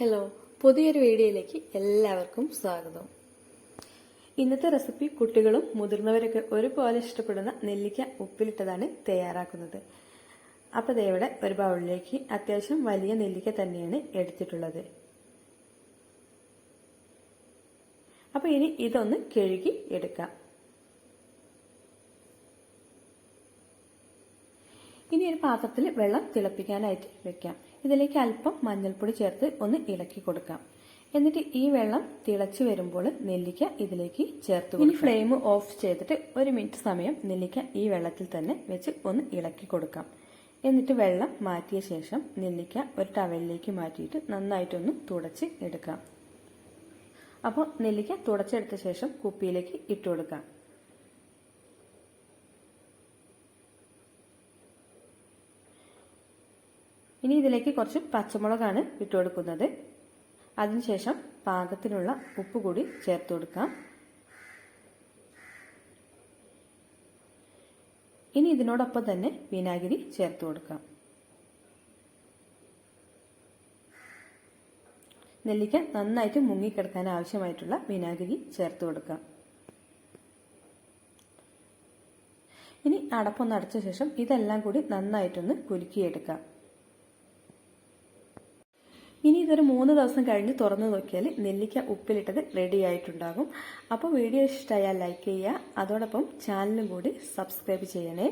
Hello പുതിയൊരു വീഡിയോയിലേക്ക് എല്ലാവർക്കും സ്വാഗതം. ഇന്നത്തെ റെസിപ്പി കുട്ടികളും മുതിർന്നവരൊക്കെ ഒരുപോലെ ഇഷ്ടപ്പെടുന്ന നെല്ലിക്ക ഉപ്പിലിട്ടതാണ് തയ്യാറാക്കുന്നത്. അപ്പോൾ ഇവിടെ ഒരു ബൗളിലേക്ക് അത്യാവശ്യം വലിയ നെല്ലിക്ക തന്നെയാണ് എടുത്തിട്ടുള്ളത്. അപ്പോൾ ഇനി ഇതൊന്ന് കഴുകി എടുക്കാം. ഇനി ഒരു പാത്രത്തിൽ വെള്ളം തിളപ്പിക്കാനായിട്ട് വെക്കാം. ഇതിലേക്ക് അല്പം മഞ്ഞൾപ്പൊടി ചേർത്ത് ഒന്ന് ഇളക്കി കൊടുക്കാം. എന്നിട്ട് ഈ വെള്ളം തിളച്ചു വരുമ്പോൾ നെല്ലിക്ക ഇതിലേക്ക് ചേർത്ത് ഇനി ഫ്ലെയിം ഓഫ് ചെയ്തിട്ട് ഒരു മിനിറ്റ് സമയം നെല്ലിക്ക ഈ വെള്ളത്തിൽ തന്നെ വെച്ച് ഒന്ന് ഇളക്കി കൊടുക്കാം. എന്നിട്ട് വെള്ളം മാറ്റിയ ശേഷം നെല്ലിക്ക ഒരു ടവലിലേക്ക് മാറ്റിയിട്ട് നന്നായിട്ടൊന്ന് തുടച്ച് എടുക്കാം. അപ്പോൾ നെല്ലിക്ക തുടച്ചെടുത്ത ശേഷം കുപ്പിയിലേക്ക് ഇട്ട് ഇനി ഇതിലേക്ക് കുറച്ച് പച്ചമുളകാണ് ഇട്ട് കൊടുക്കുന്നത്. അതിനുശേഷം പാകത്തിനുള്ള ഉപ്പ് കൂടി ചേർത്ത് കൊടുക്കാം. ഇനി ഇതിനോടൊപ്പം തന്നെ വിനാഗിരി ചേർത്ത് കൊടുക്കാം. നെല്ലിക്ക നന്നായിട്ട് മുങ്ങിക്കിടക്കാൻ ആവശ്യമായിട്ടുള്ള വിനാഗിരി ചേർത്ത് കൊടുക്കാം. ഇനി അടപ്പൊന്ന് അടച്ച ശേഷം ഇതെല്ലാം കൂടി നന്നായിട്ടൊന്ന് കുലുക്കിയെടുക്കാം. ഇനി ഇതൊരു മൂന്ന് ദിവസം കഴിഞ്ഞ് തുറന്നു നോക്കിയാൽ നെല്ലിക്ക ഉപ്പിലിട്ടത് റെഡി ആയിട്ടുണ്ടാകും. അപ്പോൾ വീഡിയോ ഇഷ്ടമായാൽ ലൈക്ക് ചെയ്യുക. അതോടൊപ്പം ചാനലും കൂടി സബ്സ്ക്രൈബ് ചെയ്യണേ.